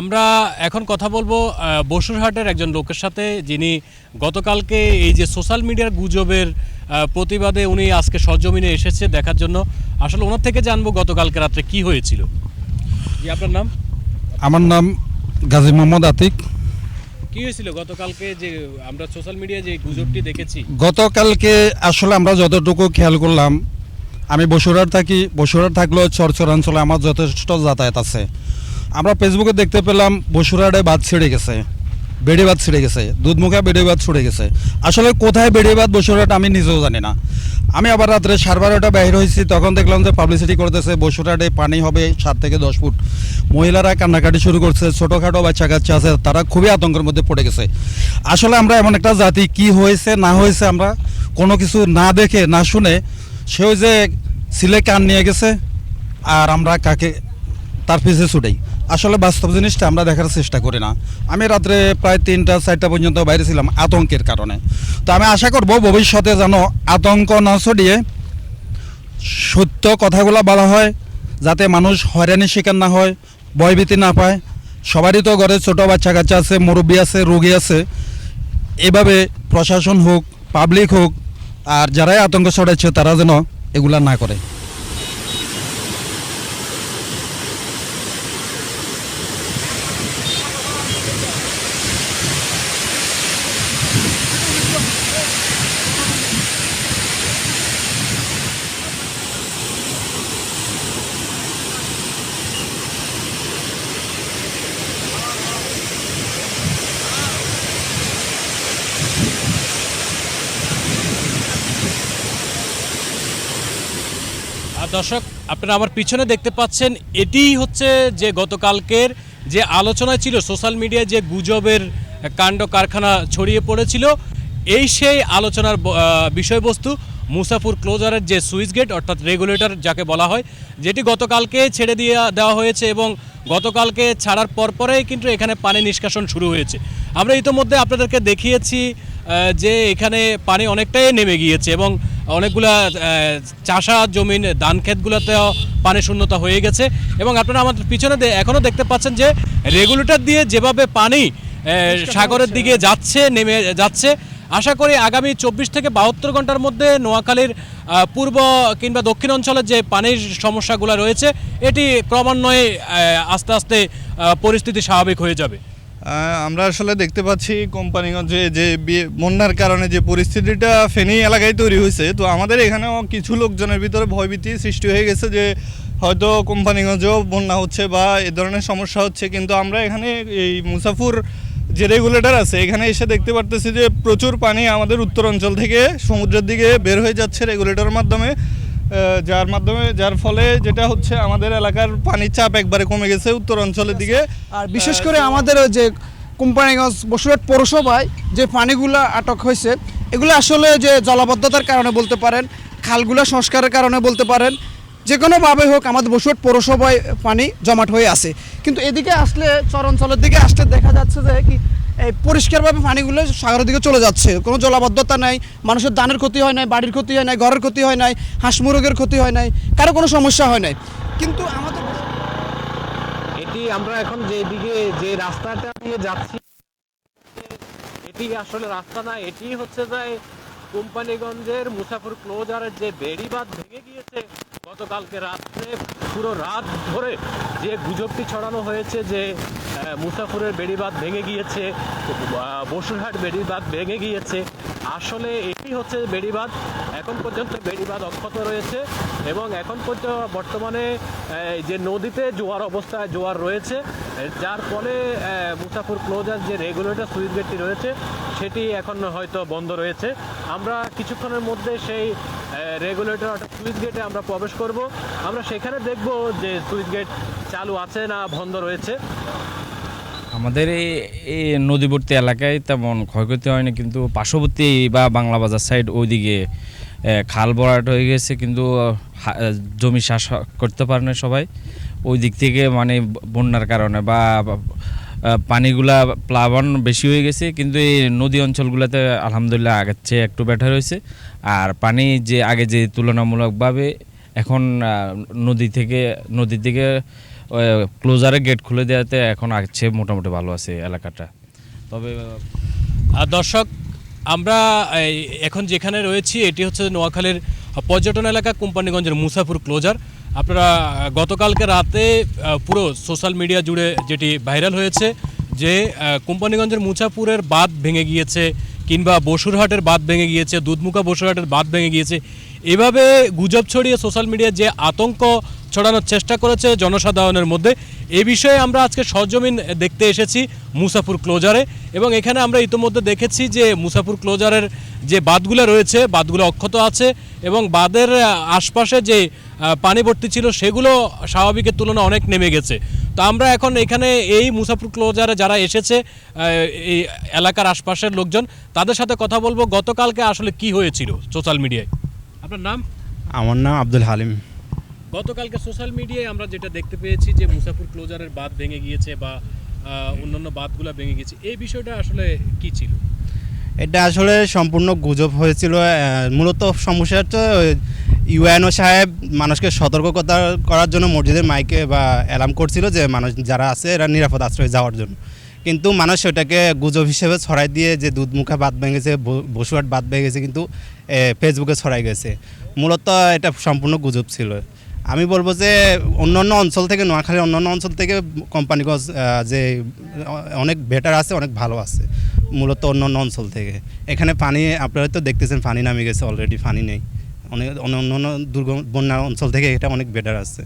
আমরা এখন কথা বলব বসুরহাটের একজন লোকের সাথে যিনি গতকালকে এই যে সোশ্যাল মিডিয়ার গুজবের প্রতিবাদে উনি আজকে সরজমিনে এসেছে দেখার জন্য। আসলে ওনার থেকে জানব গতকালকে রাত্রে কি হয়েছিল। জি আপনার নাম? আমার নাম গাজী মোহাম্মদ আতিক। কি হয়েছিল গতকালকে যে আমরা সোশ্যাল মিডিয়ায় যে গুজবটি দেখেছি? গতকালকে আসলে আমরা যতটুকু খেয়াল করলাম আমি বসুরহাট থাকি বসুরহাট থাকলেও চরচরাঞ্চলে আমার যথেষ্ট যাতায়াত আছে। আমরা ফেসবুকে দেখতে পেলাম বসুরহাটে বাদ ছিঁড়ে গেছে, বেড়ে বাদ ছিঁড়ে গেছে, দুধমুখা বেড়ে বাদ ছুড়ে গেছে। আসলে কোথায় বেড়ে বাদ বসুরহাট আমি নিজেও জানি না। আমি আবার রাত্রে সাড়ে বারোটা বাইর হয়েছি, তখন দেখলাম যে পাবলিসিটি করতেছে বসুরহাটে পানি হবে সাত থেকে দশ ফুট। মহিলারা কান্নাকাটি শুরু করছে, ছোটোখাটো বাচ্চা কাচ্চা আছে, তারা খুবই আতঙ্কের মধ্যে পড়ে গেছে। আসলে আমরা এমন একটা জাতি, কি হয়েছে, না হয়েছে আমরা কোনো কিছু না দেখে, না শুনে, সে ওই যে সিলে কান নিয়ে গেছে, আর আমরা কাকে, তার পিছে ছুটেই। আসলে বাস্তব জিনিসটা আমরা দেখার চেষ্টা করি না। আমি রাত্রে প্রায় তিনটা, চারটা পর্যন্ত বাইরে ছিলাম আতঙ্কের কারণে। তো আমি আশা করব ভবিষ্যতে যেন আতঙ্ক না ছড়িয়ে সত্য কথাগুলো বলা হয়, যাতে মানুষ হয়রানির শিকার না হয়, ভয়ভীতি না পায়। সবারই তো ঘরে ছোটো বাচ্চা কাচ্চা আছে, মুরব্বী আছে, রোগী আছে। এভাবে প্রশাসন হোক পাবলিক হোক, আর যারাই আতঙ্ক ছড়াচ্ছে তারা যেন এগুলা না করে। দর্শক, আপনারা আমার পিছনে দেখতে পাচ্ছেন, এটিই হচ্ছে যে গতকালকের যে আলোচনায় ছিল, সোশ্যাল মিডিয়ায় যে গুজবের কাণ্ড কারখানা ছড়িয়ে পড়েছিল, এই সেই আলোচনার বিষয়বস্তু মুসাফুর ক্লোজারের যে সুইচ গেট, অর্থাৎ রেগুলেটর যাকে বলা হয়, যেটি গতকালকে ছেড়ে দিয়ে দেওয়া হয়েছে এবং গতকালকে ছাড়ার পরপরেই কিন্তু এখানে পানি নিষ্কাশন শুরু হয়েছে। আমরা ইতোমধ্যে আপনাদেরকে দেখিয়েছি যে এখানে পানি অনেকটাই নেমে গিয়েছে এবং অনেকগুলা চাষা জমিন ধান ক্ষেতগুলোতেও পানি শূন্যতা হয়ে গেছে। এবং আপনারা আমাদের পিছনে এখনও দেখতে পাচ্ছেন যে রেগুলেটর দিয়ে যেভাবে পানি সাগরের দিকে যাচ্ছে নেমে যাচ্ছে আশা করি আগামী চব্বিশ থেকে বাহাত্তর ঘণ্টার মধ্যে নোয়াখালীর পূর্ব কিংবা দক্ষিণ অঞ্চলের যে পানির সমস্যাগুলো রয়েছে এটি ক্রমান্বয়ে আস্তে আস্তে পরিস্থিতি স্বাভাবিক হয়ে যাবে। আমরা আসলে দেখতে পাচ্ছি কোম্পানিগঞ্জে যে বন্যার কারণে যে পরিস্থিতিটা ফেনী এলাকায় তৈরি হয়েছে। তো আমাদের এখানেও কিছু লোকজনের ভিতরে ভয়ভীতি সৃষ্টি হয়ে গেছে যে হয়তো কোম্পানিগঞ্জেও বন্যা হচ্ছে বা এ ধরনের সমস্যা হচ্ছে। কিন্তু আমরা এখানে এই মুসাফুর যে রেগুলেটর আছে, এখানে এসে দেখতে পারতেছি যে প্রচুর পানি আমাদের উত্তর অঞ্চল থেকে সমুদ্রের দিকে বের হয়ে যাচ্ছে রেগুলেটরের মাধ্যমে। যার মাধ্যমে, যার ফলে যেটা হচ্ছে আমাদের এলাকার পানির চাপ একবারে কমে গেছে উত্তর অঞ্চলের দিকে। আর বিশেষ করে আমাদের যে কোম্পানিগঞ্জ, বসুরহাট পৌরসভায় যে পানিগুলো আটক হয়েছে, এগুলো আসলে যে জলাবদ্ধতার কারণে বলতে পারেন, খালগুলা সংস্কারের কারণে বলতে পারেন যে কোনোভাবে হোক আমাদের বসুরহাট পৌরসভায় পানি জমাট হয়ে আছে। কিন্তু এদিকে আসলে চর অঞ্চলের দিকে আসলে দেখা যাচ্ছে যে কি, এই পরিষ্কারভাবে পানিগুলো সাগরের দিকে চলে যাচ্ছে। কোনো জলাবদ্ধতা নাই, মানুষের দানের ক্ষতি হয় নাই, বাড়ির ক্ষতি হয় নাই, ঘরের ক্ষতি হয় নাই, হাঁস মুরগের ক্ষতি হয় নাই, কারও কোনো সমস্যা হয় নাই। কিন্তু আমাদের এটি আমরা এখন যে দিকে, যে রাস্তাটা দিয়ে যাচ্ছি, এটি আসলে রাস্তা না, এটি হচ্ছে যে কোম্পানিগঞ্জের মুসাফর ক্লোজারের যে বেড়িবাঁধ ভেঙে গিয়েছে। গতকালকে রাত্রে পুরো রাত ধরে যে গুজবটি ছড়ানো হয়েছে যে মুসাফুরের বেড়িবাঁধ ভেঙে গিয়েছে বসুরহাট বেড়িবাদ ভেঙে গিয়েছে, আসলে এটি হচ্ছে বেড়িবাঁধ এখন পর্যন্ত বেড়িবাঁধ অক্ষত রয়েছে এবং এখন পর্যন্ত বর্তমানে যে নদীতে জোয়ার অবস্থায় জোয়ার রয়েছে যার ফলে মুসাফর ক্লোজার যে রেগুলেটর সুইচ গেটটি রয়েছে, সেটি এখন হয়তো বন্ধ রয়েছে। আমরা কিছুক্ষণের মধ্যে সেই রেগুলেটর অর্থাৎ সুইচ গেটে আমরা প্রবেশ করব। আমরা সেখানে দেখব যে সুইচ গেট চালু আছে না বন্ধ রয়েছে। আমাদের এই এই নদীবর্তী এলাকায় তেমন ক্ষয়ক্ষতি হয়নি, কিন্তু পার্শ্ববর্তী বা বাংলা বাজার সাইড ওইদিকে খাল ভরাট হয়ে গেছে, কিন্তু জমি চাষ করতে পারে না সবাই। ওই দিক থেকে মানে বন্যার কারণে বা পানিগুলা প্লাবন বেশি হয়ে গেছে, কিন্তু এই নদী অঞ্চলগুলোতে আলহামদুলিল্লাহ আগের চেয়ে একটু বেটার হয়েছে। আর পানি যে, আগে যে তুলনামূলকভাবে এখন নদী থেকে নদী থেকে ক্লোজারে গেট খুলে দেওয়াতে এখন আছে মোটামুটি ভালো আছে এলাকাটা। তবে আর দর্শক আমরা এখন যেখানে রয়েছি, এটি হচ্ছে নোয়াখালীর পর্যটন এলাকা কোম্পানিগঞ্জের মুসাফুর ক্লোজার। আপনারা, গতকালকে রাতে পুরো সোশ্যাল মিডিয়া জুড়ে যেটি ভাইরাল হয়েছে যে কোম্পানিগঞ্জের মুসাপুরের বাঁধ ভেঙে গিয়েছে কিংবা বসুরহাটের বাঁধ ভেঙে গিয়েছে, দুধমুখা বসুরহাটের বাঁধ ভেঙে গিয়েছে। এভাবে গুজব ছড়িয়ে সোশ্যাল মিডিয়ায় যে আতঙ্ক ছড়ানোর চেষ্টা করেছে জনসাধারণের মধ্যে। এ বিষয়ে আমরা আজকে সরজমিন দেখতে এসেছি মুসাফুর ক্লোজারে এবং এখানে আমরা ইতোমধ্যে দেখেছি যে মুসাফুর ক্লোজারের যে বাঁধগুলো রয়েছে বাঁধগুলো অক্ষত আছে এবং বাঁধের আশপাশে যে আহ, পানি ভর্তি ছিল সেগুলো স্বাভাবিকের তুলনায় অনেক নেমে গেছে। তো আমরা এখন এখানে এই মুসাফুর ক্লোজারে যারা এসেছে এই এলাকার আশপাশের লোকজন তাদের সাথে কথা বলব। গতকালকে আসলে কি হয়েছিল সোশ্যাল মিডিয়ায়? আপনার নাম? আমার নাম আব্দুল হালিম। গতকালকে সোশ্যাল মিডিয়ায় আমরা যেটা দেখতে পেয়েছি যে মুসাফুর ক্লোজারের বাঁধ ভেঙে গিয়েছে বা অন্যান্য বাঁধগুলো ভেঙে গিয়েছে, এই বিষয়টা আসলে কি ছিল? এটা আসলে সম্পূর্ণ গুজব হয়েছিল। মূলত সমস্যা হচ্ছে ইউএনও সাহেব মানুষকে সতর্কতা করার জন্য মসজিদের মাইকে বা অ্যালার্ম করছিল যে মানুষ যারা আছে এরা নিরাপদ আশ্রয়ে যাওয়ার জন্য। কিন্তু মানুষ সেটাকে গুজব হিসেবে ছড়াই দিয়ে যে দুধমুখা বাদ ভেঙেছে বসুয়াট বাদ ভেঙেছে কিন্তু ফেসবুকে ছড়াই গেছে। মূলত এটা সম্পূর্ণ গুজব ছিল। আমি বলব যে অন্যান্য অঞ্চল থেকে নোয়াখালীর অন্যান্য অঞ্চল থেকে কোম্পানিগঞ্জ যে অনেক বেটার আছে অনেক ভালো আছে মূলত অন্যান্য অঞ্চল থেকে। এখানে পানি আপনারা তো দেখতেছেন পানি নামে গেছে অলরেডি পানি নেই। অনেক অন্য অন্য দুর্গম বন্যা অঞ্চল থেকে এটা অনেক বেটার আছে।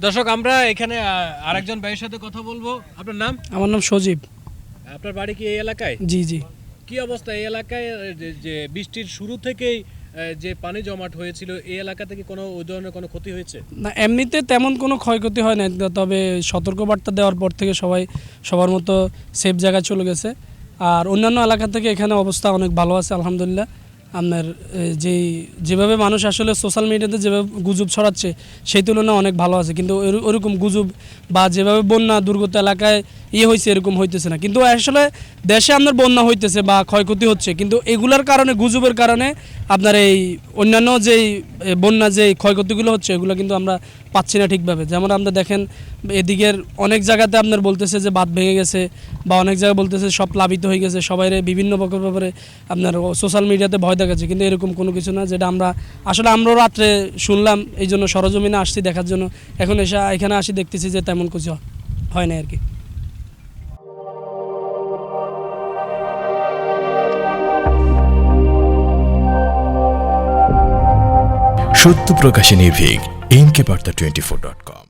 দর্শক আমরা এখানে আরেকজন ভাইয়ের সাথে কথা বলব। আপনার নাম? আমার নাম সজীব। আপনার বাড়ি কি এই এলাকায়? জি জি। কি অবস্থা এই এলাকায়? যে- বৃষ্টির শুরু থেকেই যে পানি জমাট হয়েছিল, এই এলাকা থেকে কোনো ওই ধরনের কোনো ক্ষতি হয়েছে? না, এমনিতে তেমন কোনো ক্ষয়ক্ষতি হয় না তবে সতর্কবার্তা দেওয়ার পর থেকে সবাই সবার মতো সেফ জায়গায় চলে গেছে। আর অন্যান্য এলাকা থেকে এখানে অবস্থা অনেক ভালো আছে, আলহামদুলিল্লাহ। আপনার যেই, যেভাবে মানুষ আসলে সোশ্যাল মিডিয়াতে যেভাবে গুজব ছড়াচ্ছে, সেই তুলনায় অনেক ভালো আছে। কিন্তু ওর- ওরকম গুজব বা যেভাবে বন্যা দুর্গত এলাকায় ইয়ে হয়েছে এরকম হইতেছে না। কিন্তু আসলে দেশে আপনার বন্যা হইতেছে বা ক্ষয়ক্ষতি হচ্ছে, কিন্তু এগুলার কারণে, গুজবের কারণে আপনার এই অন্যান্য যেই বন্যা যেই ক্ষয়ক্ষতিগুলো হচ্ছে, এগুলো কিন্তু আমরা পাচ্ছি না ঠিকভাবে। যেমন আমরা দেখেন, এদিকের অনেক জায়গাতে আপনার বলতেছে যে বাঁধ ভেঙে গেছে বা অনেক জায়গায় বলতেছে সব প্লাবিত হয়ে গেছে। সবাই বিভিন্ন ব্যাপারে আপনার সোশ্যাল মিডিয়াতে ভয় দেখাচ্ছে। কিন্তু এরকম কোনো কিছু না যেটা আমরা, আসলে আমরাও রাত্রে শুনলাম এই জন্য সরজমিনে আসছি দেখার জন্য। এখন এসে, এখানে আসি দেখতেছি যে তেমন কিছু হয় না আর কি। সত্য প্রকাশে নির্ভীক। Inkaboutthe24.com.